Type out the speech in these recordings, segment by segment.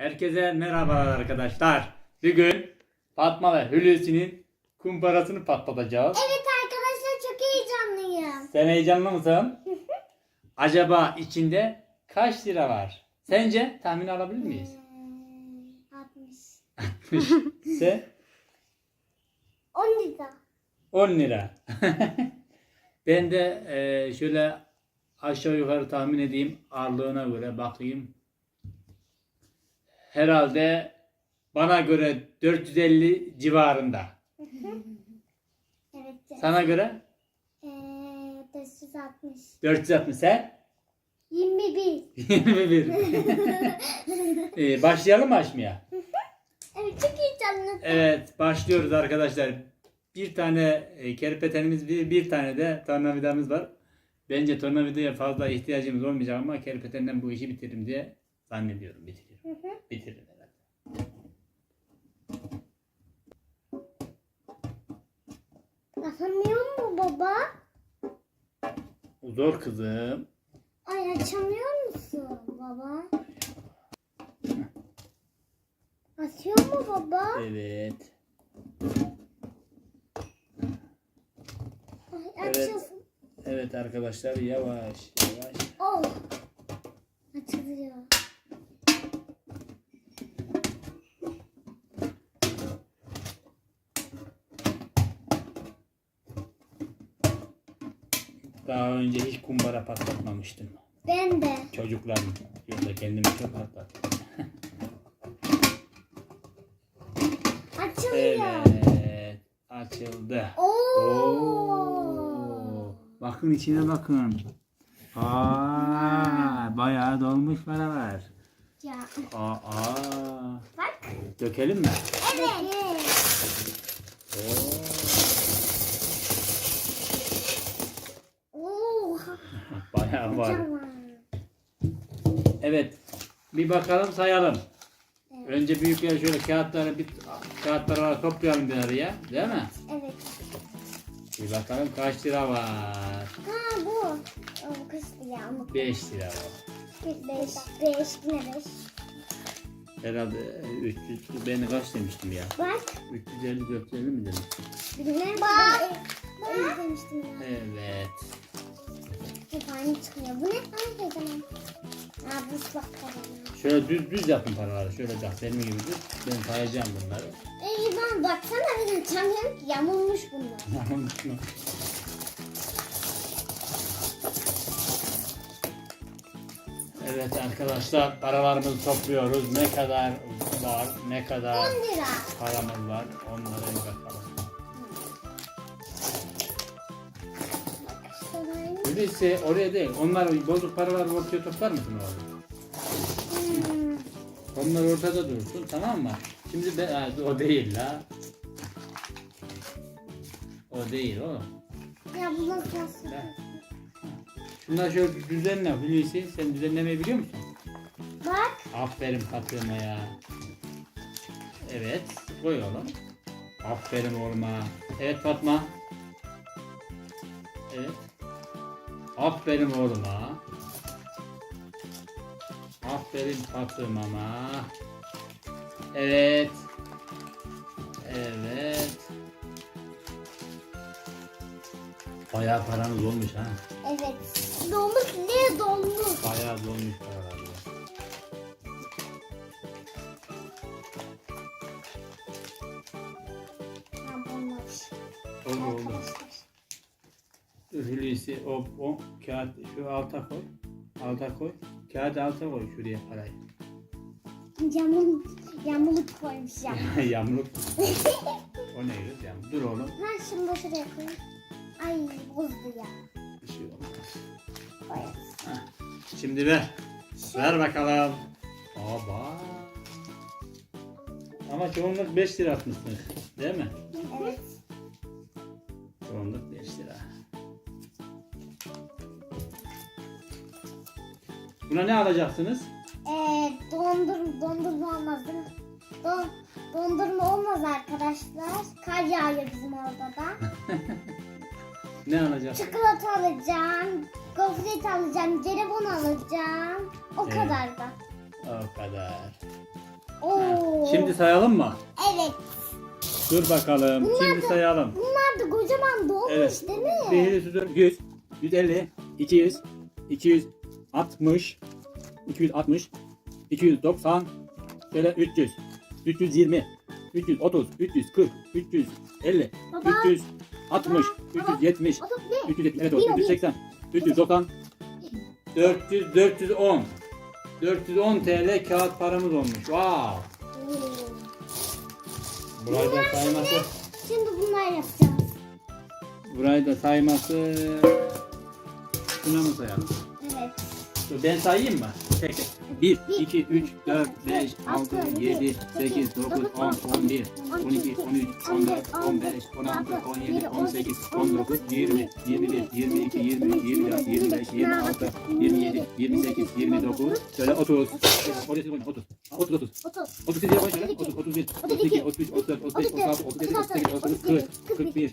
Herkese merhabalar arkadaşlar. Bugün Fatma ve Hulusi'nin kumparasını patlatacağız. Evet arkadaşlar çok heyecanlıyım. Sen heyecanlı mısın? Acaba içinde kaç lira var? Sence tahmin alabilir miyiz? Hmm, 60. Sen 10 lira. 10 lira. ben de e, şöyle aşağı yukarı tahmin edeyim. Ağırlığına göre bakayım. Herhalde bana göre 450 civarında. Evet. Sana göre Ee, 460. 460 sen? 21. 21. Ee, başlayalım mı açmaya? Evet çok heyecanlı. Evet başlıyoruz arkadaşlar. Bir tane e, kerpetenimiz bir, bir tane de tornavidamız var. Bence tornavidaya fazla ihtiyacımız olmayacak ama kerpetenden bu işi bitiririm diye zannediyorum. Bitiririm. Hı hı. Bitiririm herhalde. Açamıyor mu baba? Zor kızım. Ay açamıyor musun baba? Açıyor mu baba? Evet. Ay, Evet. açıyorsun. Evet arkadaşlar yavaş yavaş. Oh. Açılıyor. Daha önce hiç kumbara patlatmamıştım. Ben de. Çocuklarım. Yoksa kendimi çok patlattım. Açılıyor. Evet. Açıldı. Oo. Oo. Bakın içine bakın. Aa, bayağı dolmuş paralar. Ya. Aa, aa. Bak. Dökelim mi? Evet. Oo, Oo. Var. Evet. Bir bakalım sayalım. Evet. Önce büyükler şöyle kağıtları bir kağıtları var toplayalım bir araya. Değil mi? Evet. Bir bakalım kaç lira var. Ha bu. O kıştı ya. ama 5 lira var. Bir beş. Beş. Yine beş. Herhalde 300 ben kaç demiştim ya? Bak. 350 450 mi dedim? Bilmem. Bak. Öyle demiştim ya. Evet. Hep aynı çıkıyor. Bu ne? Ay heyecanım. Aa bu ıslak kalem. Şöyle düz düz yapın paraları. Şöyle bak benim gibi düz. Ben sayacağım bunları. Ey ben baksana benim ki yamulmuş bunlar. evet arkadaşlar paralarımızı topluyoruz. Ne kadar var, ne 10 kadar lira. paramız var onlara bir bakalım. Öyleyse oraya değil. Onlar bozuk paraları ortaya toplar mısın oğlum? Hmm. Onlar ortada dursun tamam mı? Şimdi ben, ha, o değil la. O değil o. Ya bu nasıl? Ne? Şunları şöyle düzenle Hulusi. Sen düzenlemeyi biliyor musun? Bak. Aferin Fatıma ya. Evet. Koy oğlum. Aferin oğluma. Evet Fatma. Evet. Aferin oğluma. Aferin Fatıma'ma. Evet. Evet. Bayağı paranız olmuş ha. Evet. Dolmuş ne dolmuş? Bayağı dolmuş paralar. Oldu oldu. Arkadaşlar. Hulusi o, o kağıt şu alta koy. Alta koy. Kağıdı alta koy şuraya parayı. Yamul, yamuluk koymuş ya. Yamruk. o ne kız? Dur oğlum. Ha da şuraya koyayım. Ay bozdu ya. Bir şey olmaz. Koyalım. Şimdi ver. Ver bakalım. Baba. Ama çoğunluk 5 lira atmışsın. Değil mi? Evet. Buna ne alacaksınız? Ee, dondur, dondurma olmaz değil mi? Don, dondurma olmaz arkadaşlar. Kar yağıyor bizim orada da. Ne alacaksınız? Çikolata alacağım. Gofret alacağım. Jelibon alacağım. O Evet. kadar da. O kadar. Oo. Şimdi sayalım mı? Evet. Dur bakalım. Bunlar Şimdi da- sayalım. Bunlar da kocaman dolmuş Evet. değil mi? 1, 100, 150, 200, 260, 260, 290, şöyle 300, 320, 330, 340, 350, Baba. 360, 370, O da ne? 370, evet Bir o, o, bir. 380, 390, 400, 410. 410 TL kağıt paramız olmuş. Wow. Burayı da sayması, Şimdi bunlar yapacağız. burayı da sayması. Şuna mı sayalım? Evet. Dur ben sayayım mı? Tek tek. 1, 2, 3, 4, 5, 6, 7, 8, 9, 10, 11, 12, 13, 14, 15, 16, 17, 18, 19, 20, 21, 22, 23, 24, 25, 26, 27, 28, 29, şöyle 30. Oraya 30. 30, 30. 30. 30 diye koy şöyle. 30, 31, 32, 33, 34, 35, 36, 37, 38, 39, 40, 41,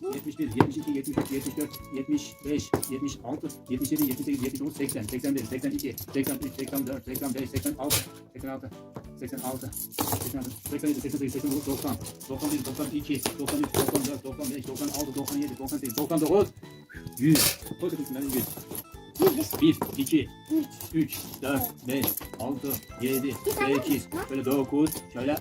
71, 72, 73, 74, 75, 76, 77, 78, 79, 80, 81, 82, 83, 84, 85, 86, 86, 86, 86, 87, 88, 89, 90, 91, 92, 93, 94, 95, 96, 97, 98, 99, 100. Koy şunları 100. 100. 1, 2, 3. 3, 4, 5, 6, 7, Bir tane 8, mi? şöyle 9, şöyle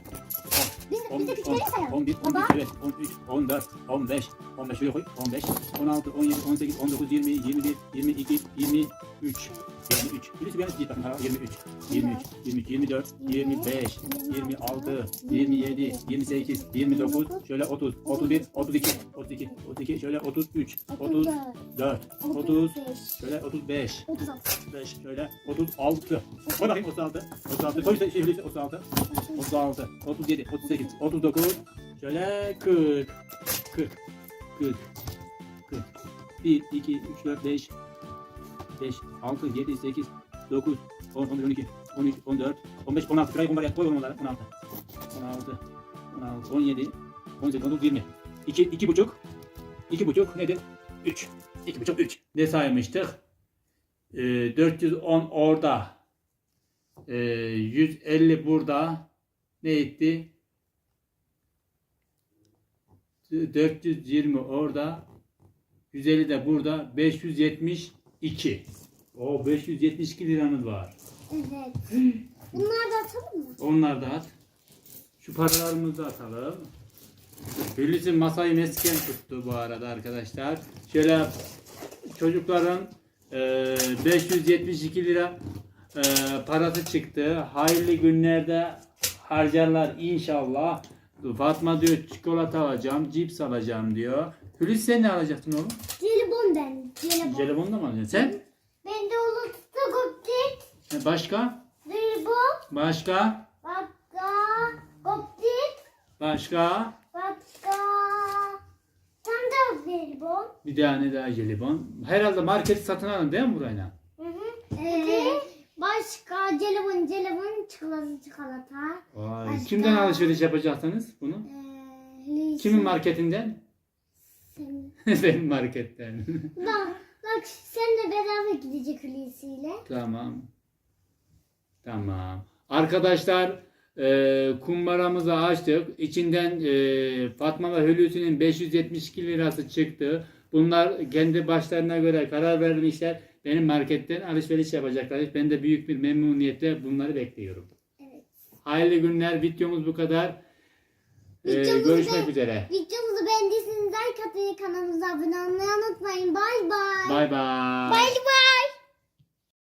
Biz, 10, biz de 10, küçükleri sayalım. 11, 12, Baba. evet, 13, 14, 15, 15 şuraya koy, 15, 16, 17, 18, 19, 20, 21, 22, 23, 23. Birisi bir yanlış değil bakın, ha, 23, 23, 23, 24, 25, 26, 27, 28, 29, şöyle 30, 31, 32, 32, 32, şöyle 33, 34, 30, 35. şöyle 35, 36. 5 şöyle 36. Koy bakayım 36. 36. Koy işte bilirsin 36. 36. 37. 38. 39. Şöyle 40. 40. 40. 40. 1, 2, 3, 4, 5. 5, 6, 7, 8, 9, 10, 11, 12, 13, 14, 15, 16. Şurayı onlara koy onlara. 16. 16. 16, 17, 18, 19, 20. 2, 2 buçuk. 2 buçuk nedir? 3. 2 buçuk 3. Ne saymıştık? Ee, 410 orada. Ee, 150 burada. Ne etti? 420 orada. 150 de burada. 572. O 572 liranız var. Evet. Bunlar da atalım mı? Onlar da at. Şu paralarımızı da atalım. Hulusi masayı mesken tuttu bu arada arkadaşlar. Şöyle çocukların e, 572 lira e, parası çıktı. Hayırlı günlerde harcarlar inşallah. Fatma diyor çikolata alacağım, cips alacağım diyor. Hulusi sen ne alacaksın oğlum? Ben. Jelibon. Jelibon da mı alacaksın? Sen? Ben de unuttu gofret. E, Başka? Jelibon. Başka? Başka. Gofret. Başka? Başka. Tam da jelibon. Bir tane daha jelibon. Herhalde market satın alın değil mi burayla? Hı hı. Ee, başka jelibon, jelibon, çikolata, çikolata. Vay. Başka? Kimden alışveriş yapacaksınız bunu? Ee, Kimin marketinden? Sen- Benim marketten. Bak, bak seninle beraber gidecek Hulusi'yle. tamam. Tamam. Arkadaşlar e, kumbaramızı açtık. İçinden e, Fatma ve Hulusi'nin 572 lirası çıktı. Bunlar kendi başlarına göre karar vermişler. Benim marketten alışveriş yapacaklar. Ben de büyük bir memnuniyetle bunları bekliyorum. Evet. Hayırlı günler. Videomuz bu kadar. E, Videomuzu görüşmek be- üzere. Videomuzu beğendiyseniz like atmayı, kanalımıza abone olmayı unutmayın. Bay bay. Bay bay. Bay bay.